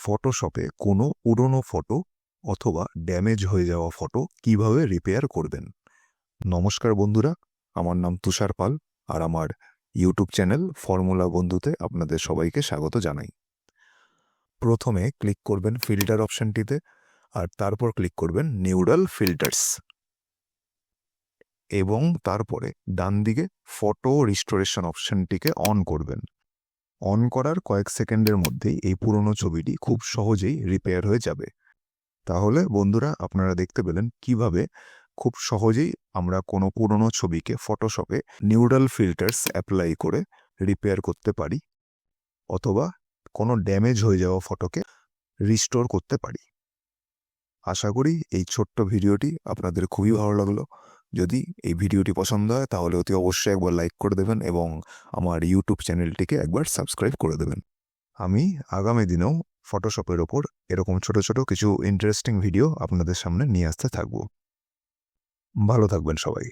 ফটোশপে কোনো পুরনো ফটো অথবা ড্যামেজ হয়ে যাওয়া ফটো কীভাবে রিপেয়ার করবেন? নমস্কার বন্ধুরা, আমার নাম তুষার পাল আর আমার ইউটিউব চ্যানেল ফর্মুলা বন্ধুতে আপনাদের সবাইকে স্বাগত জানাই। প্রথমে ক্লিক করবেন ফিল্টার অপশনটিতে আর তারপর ক্লিক করবেন নিউডাল ফিল্টার্স এবং তারপরে ডান দিকে ফটো রিস্টোরেশন অপশনটিকে অন করবেন। অন করার কয়েক সেকেন্ডের মধ্যেই এই পুরনো ছবিটি খুব সহজেই রিপেয়ার হয়ে যাবে। তাহলে বন্ধুরা, আপনারা দেখতে পেলেন কীভাবে খুব সহজেই আমরা কোনো পুরনো ছবিকে ফটোশপে নিউডাল ফিল্টার্স অ্যাপ্লাই করে রিপেয়ার করতে পারি অথবা কোনো ড্যামেজ হয়ে যাওয়া ফটোকে রিস্টোর করতে পারি। আশা করি এই ছোট্ট ভিডিওটি আপনাদের খুবই ভালো লাগল। যদি এই ভিডিওটি পছন্দ হয়, তাহলে অতি অবশ্যই একবার লাইক করে দেবেন এবং আমার ইউটিউব চ্যানেলটিকে একবার সাবস্ক্রাইব করে দেবেন। আমি আগামী দিনেও ফটোশপের ওপর এরকম ছোট ছোট কিছু ইন্টারেস্টিং ভিডিও আপনাদের সামনে নিয়ে আসতে থাকব। ভালো থাকবেন সবাই।